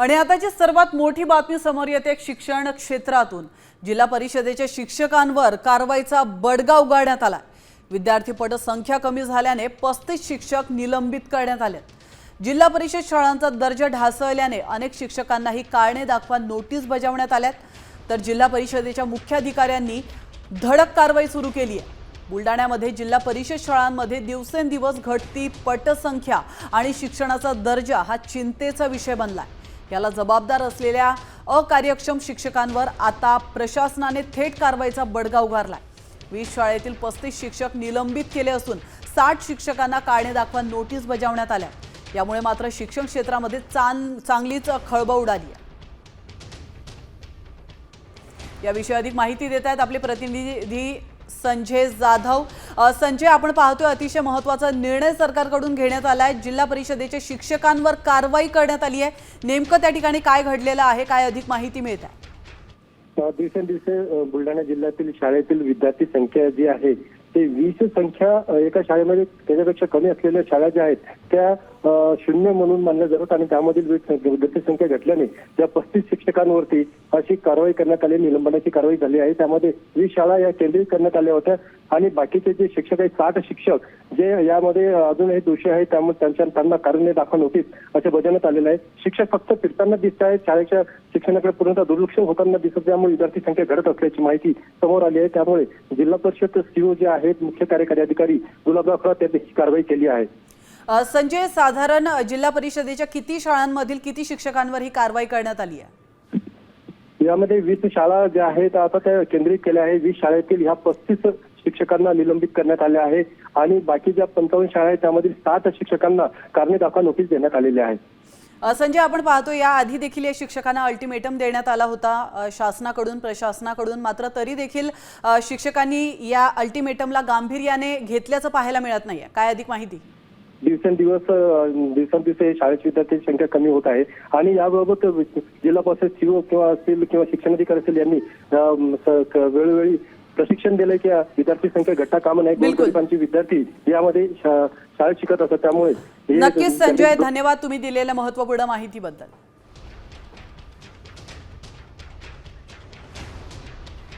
आणि आताची सर्वात मोठी बातमी समोर येते शिक्षण क्षेत्रातून. जिल्हा परिषदेच्या शिक्षकांवर कारवाईचा बडगा उगाडण्यात आला विद्यार्थी पट संख्या कमी झाल्याने पस्तीस शिक्षक निलंबित करण्यात आले जिल्हा परिषद शाळांचा दर्जा ढासळल्याने अनेक शिक्षकांनाही कारणे दाखवा नोटीस बजावण्यात आल्यात. तर जिल्हा परिषदेच्या मुख्याधिकाऱ्यांनी धडक कारवाई सुरू केली आहे. बुलढाण्यामध्ये जिल्हा परिषद शाळांमध्ये दिवसेंदिवस घटती पटसंख्या आणि शिक्षणाचा दर्जा हा चिंतेचा विषय बनला आहे याला जबाबदार असलेल्या अकार्यक्षम शिक्षकांवर आता प्रशासनाने थेट कारवाईचा बडगा उगारलाय वीस शाळेतील पस्तीस शिक्षक निलंबित केले असून साठ शिक्षकांना कारणे दाखवा नोटीस बजावण्यात आल्या. यामुळे मात्र शिक्षण क्षेत्रामध्ये चांग चांगलीच खळबळ उडाली आहे. याविषयी अधिक माहिती देत आहेत आपले प्रतिनिधी संजय जाधव. संजय आपण पाहतोय अतिशय महत्त्वाचा निर्णय सरकारकडून घेण्यात आला आहे जिल्हा परिषदेच्या शिक्षकांवर कारवाई करण्यात आली आहे. नेमकं त्या ठिकाणी काय घडलेलं आहे? काय अधिक माहिती मिळत आहे? दिवसेंदिवस बुलढाणा जिल्ह्यातील शाळेतील विद्यार्थी संख्या जी आहे ते वीस संख्या एका शाळेमध्ये त्याच्यापेक्षा कमी असलेल्या शाळा ज्या आहेत त्या शून्य म्हणून मानल्या जातात आणि त्यामधील विद्यार्थी संख्या घटल्याने त्या पस्तीस शिक्षकांवरती अशी कारवाई करण्यात आली निलंबनाची कारवाई झाली आहे त्यामध्ये वीस शाळा या केंद्रित करण्यात आल्या होत्या आणि बाकीचे जे शिक्षक आहेत साठ शिक्षक जे यामध्ये अजूनही दोषी आहेत त्यामुळे त्यांच्या त्यांना कारणे दाखवा नोटीस असे बजावण्यात आलेलं आहे. शिक्षक फक्त फिरताना दिसत आहेत शाळेच्या शिक्षणाकडे पूर्णतः दुर्लक्ष होताना दिसत त्यामुळे विद्यार्थी संख्या घडत असल्याची माहिती समोर आली आहे. त्यामुळे जिल्हा परिषद सीओ जे आहेत मुख्य कार्यकारी अधिकारी गुलाबराव खरात यांनी ही कारवाई केली आहे. संजय साधारण जिल्हा परिषदेच्या किती शाळांमधील किती शिक्षकांवर ही कारवाई करण्यात आली आहे? यामध्ये वीस शाळा ज्या आहेत आता त्या केंद्रित केल्या आहे वीस शाळेतील ह्या पस्तीस शिक्षकांना निलंबित करण्यात आल्या आहे आणि बाकी ज्या पंचावन्न शाळा आहेत त्यामधील सात शिक्षकांना कारणे दाखवा नोटीस देण्यात आलेली आहे. संजय आपण पाहतो या आधी देखील या शिक्षकांना अल्टिमेटम देण्यात आला होता. शासनाकडून प्रशासनाकडून मात्र तरी देखील शिक्षकांनी या अल्टिमेटमला गांभीर्याने घेतल्याचं पाहायला मिळत नाहीये. काय अधिक माहिती? दिवसेंदिवस दिवसेंदिवस हे शाळेची विद्यार्थ्यांची संख्या कमी होत आहे. आणि याबाबत जिल्हा परिषद सीओ किंवा असतील किंवा शिक्षणाधिकारी असेल यांनी वेळोवेळी प्रशिक्षण दिलंय की विद्यार्थी संख्या घट्टा कामा नाही. विद्यार्थी यामध्ये शाळेत शिकत असतात. त्यामुळे नक्कीच संजय धन्यवाद तुम्ही दिलेल्या महत्त्वपूर्ण माहितीबद्दल.